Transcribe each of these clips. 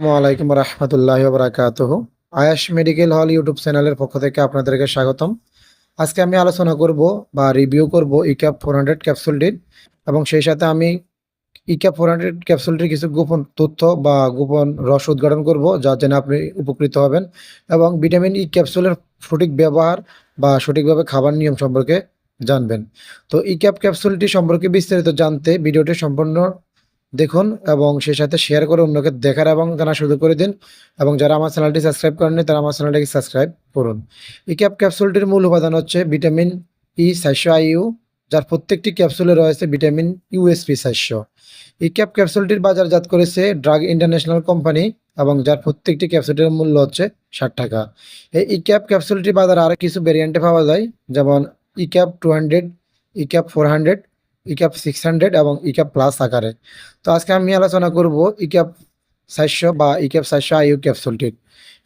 আসসালামাইকুম রহমতুল্লাহ বরাকাতহ। আয়াস medical hall YouTube চ্যানেলের পক্ষ থেকে আপনাদেরকে স্বাগতম। আজকে আমি আলোচনা করব বা রিভিউ করব ইক্যাপ ফোর হান্ড্রেড ক্যাপসুলটির এবং সেই সাথে আমি ইক্যাপ ফোর হান্ড্রেড ক্যাপসুলটির কিছু গোপন তথ্য বা গোপন রস উদ্ঘাটন করব যার জন্য আপনি উপকৃত হবেন এবং ভিটামিন ই ক্যাপসুলের সঠিক ব্যবহার বা সঠিকভাবে খাবার নিয়ম সম্পর্কে জানবেন। তো ইক্যাপ ক্যাপসুলটি সম্পর্কে বিস্তারিত জানতে ভিডিওটি সম্পূর্ণ দেখুন এবং সেই সাথে শেয়ার করে অন্যকে দেখার এবং জানা শুরু করে দিন এবং যারা আমার চ্যানেলটি সাবস্ক্রাইব করেননি, তারা আমার চ্যানেলটিকে সাবস্ক্রাইব করুন। এই ক্যাপ ক্যাপসুলটির মূল উপাদান হচ্ছে ভিটামিন ই সাতশো আইইউ যার প্রত্যেকটি ক্যাপসুলে রয়েছে ভিটামিন ইউএসপি সাতশো। এই ক্যাপ ক্যাপসুলটির বাজারজাত করেছে ড্রাগ ইন্টারন্যাশনাল কোম্পানি এবং যার প্রত্যেকটি ক্যাপসুলটির মূল্য হচ্ছে ষাট টাকা। এই ই ক্যাপ ক্যাপসুলটি বাজারে আরও কিছু ভেরিয়েন্টে পাওয়া যায়, যেমন E cap two hundred E cap four hundred E cap six hundred এবং ইক্যাপ প্লাস আকারে। তো আজকে আমি আলোচনা করব ইক্যাপ সাতশো বা ইক্যাপ সাতশো আইউ ক্যাপসুলটির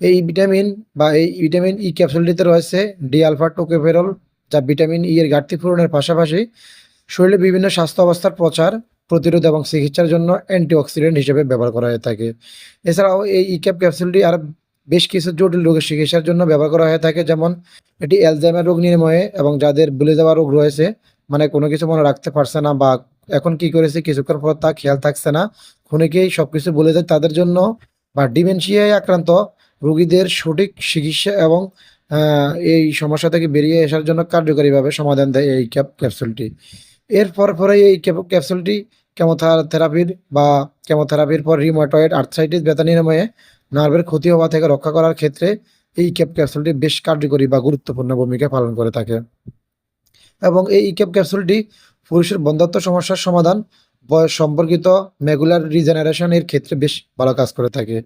এই ভিটামিন বা এই ভিটামিন ই ক্যাপসুলটিতে রয়েছে ডি আলফা টোকেফেরল যা ভিটামিন ই এর ঘাটতি পূরণের পাশাপাশি শরীরে বিভিন্ন স্বাস্থ্য অবস্থার প্রচার, প্রতিরোধ এবং চিকিৎসার জন্য অ্যান্টিঅক্সিডেন্ট হিসেবে ব্যবহার করা হয়ে থাকে। এছাড়াও এই ইক্যাপ ক্যাপসুলটি আর বেশ কিছু জটিল রোগের চিকিৎসার জন্য ব্যবহার করা হয়ে থাকে, যেমন এটি অ্যালজাইমার রোগ নিরাময়ে এবং যাদের ভুলে যাওয়া রোগ রয়েছে মানে কোনো কিছু মনে রাখতে পারছে না বা এখন কি করেছে কিছুক্ষণ পর তা খেয়াল থাকছে না। ক্ষণিকেই সবকিছু বলে যায় তাদের জন্য বা ডিমেনশিয়ায় আক্রান্ত রোগীদের সঠিক চিকিৎসা এবং এই সমস্যা থেকে বেরিয়ে আসার জন্য কার্যকরীভাবে সমাধান দেয় এই ক্যাপ ক্যাপসুলটি। এরপর পরে এই ক্যাপ- ক্যাপসুলটি কেমোথেরাপির বা কেমোথেরাপির পর রিমোটয়েড আর্থসাইটিস ব্যথা নিরাময়ে নার্ভের ক্ষতি হওয়া থেকে রক্ষা করার ক্ষেত্রে এই ক্যাপ ক্যাপসুলটি বেশ কার্যকরী বা গুরুত্বপূর্ণ ভূমিকা পালন করে থাকে। এবং এই ইকেপ ক্যাপসুলটি পুরুষের বন্ধাত্ম সমস্যার সমাধান। বয়স সম্পর্কিত মেগুলার রিজেনারেশন এর ক্ষেত্রে বেশ ভালো কাজ করে থাকে।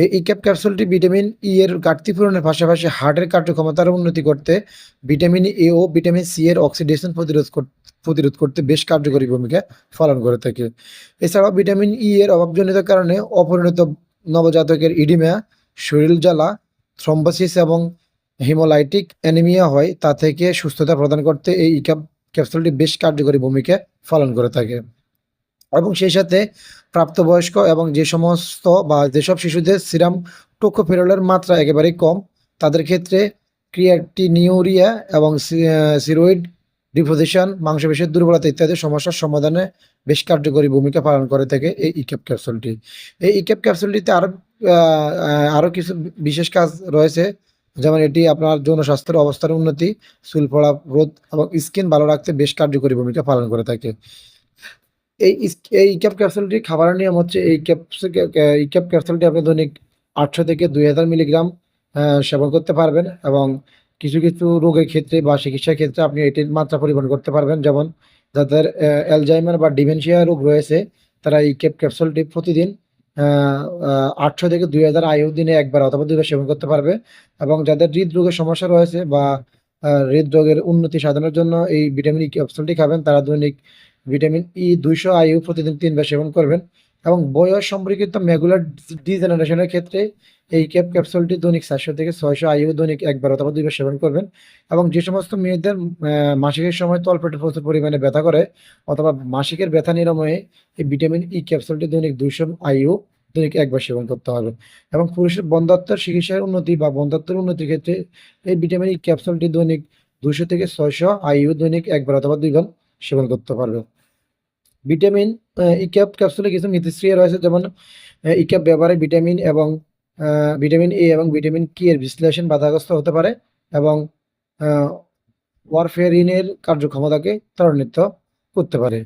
এই ইক্যাপ ক্যাপসুলটি ভিটামিন ই এর ঘাটতি পূরণের পাশাপাশি হার্টের কার্যক্ষমতার উন্নতি করতে, ভিটামিন এ ও ভিটামিন সি এর অক্সিডেশন প্রতিরোধ প্রতিরোধ করতে বেশ কার্যকরী ভূমিকা পালন করে থাকে। এছাড়াও ভিটামিন ই এর অভাবজনিত কারণে অপরিণত নবজাতকের ইডিমা শরীর জ্বালা থ্রম্বোসিস এবং হিমোলাইটিক অ্যানিমিয়া হয়, তা থেকে সুস্থতা প্রদান করতে এই ইকাপ ক্যাপসুলটি বেশ কার্যকরী ভূমিকা পালন করে থাকে। এবং সেই সাথে প্রাপ্তবয়স্ক এবং যে সমস্ত বা যেসব শিশুদের সিরাম টোকোফেরলের মাত্রা একেবারেই কম, তাদের ক্ষেত্রে ক্রিয়াটিনিউরিয়া এবং সিরোইড ডিপোজিশন মাংসপেশির দুর্বলতা ইত্যাদি সমস্যার সমাধানে বেশ কার্যকরী ভূমিকা পালন করে থাকে এই ইক্যাপ ক্যাপসুলটি। এই ইক্যাপ ক্যাপসুলটিতে আরও আরও কিছু বিশেষ কাজ রয়েছে যেমন এটি আপনার যৌন স্বাস্থ্যের অবস্থার উন্নতি, চুল পড়া রোধ এবং স্কিন ভালো রাখতে বেশ কার্যকরী ভূমিকা পালন করে থাকে। এই এই ক্যাপ ক্যাপসুলটি খাবারের নিয়ম হচ্ছে এই ক্যাপসুল ক্যাপ ক্যাপসুলটি আপনি দৈনিক আটশো থেকে দুই হাজার মিলিগ্রাম সেবন করতে পারবেন এবং কিছু কিছু রোগের ক্ষেত্রে বা চিকিৎসার ক্ষেত্রে আপনি এটির মাত্রা পরিমাণ করতে পারবেন। যেমন যাদের অ্যালজাইমার বা ডিমেনশিয়া রোগ রয়েছে, তারা এই ক্যাপ ক্যাপসুলটি প্রতিদিন আটশো থেকে দুই হাজার আয়ু দিনে একবার অথবা দুইবার সেবন করতে পারবে। এবং যাদের হৃদরোগের সমস্যা রয়েছে বা হৃদরোগের উন্নতি সাধনের জন্য এই ভিটামিন ই ক্যাপসুলটি খাবেন, তারা দৈনিক ভিটামিন ই দুইশো আয়ু প্রতিদিন তিনবার সেবন করবেন। এবং বয়স সম্পর্কিত মেগুলার ডিজেনারেশনের ক্ষেত্রে এই ক্যাপ ক্যাপসুলটি দৈনিক চারশো থেকে ছয়শো আইউ দৈনিক একবার অথবা দুইবার সেবন করবেন এবং যে সমস্ত মেয়েদের মাসিকের সময় তলপেটে প্রচুর পরিমাণে ব্যথা করে অথবা মাসিকের ব্যথা নিরাময়ে এই ভিটামিন ই ক্যাপসুলটি দৈনিক দুইশো আইউ দৈনিক একবার সেবন করতে হবে। এবং পুরুষের বন্ধাত্মের চিকিৎসার উন্নতি বা বন্ধাত্মের উন্নতির ক্ষেত্রে এই ভিটামিন ই ক্যাপসুলটি দৈনিক দুশো থেকে ছয়শো আইউ দৈনিক একবার অথবা দুইবার সেবন করতে পারবে ভিটামিন ইক্যাপ ক্যাপসুলে কিছু মিথস্ক্রিয়া রয়েছে যেমন ইক্যাপ ব্যবহারে ভিটামিন এবং ভিটামিন এ এবং ভিটামিন কি এর বিশ্লেষণ বাধাগ্রস্ত হতে পারে এবং ওয়ারফেরিনের কার্যক্ষমতাকে ত্বরান্বিত করতে পারে।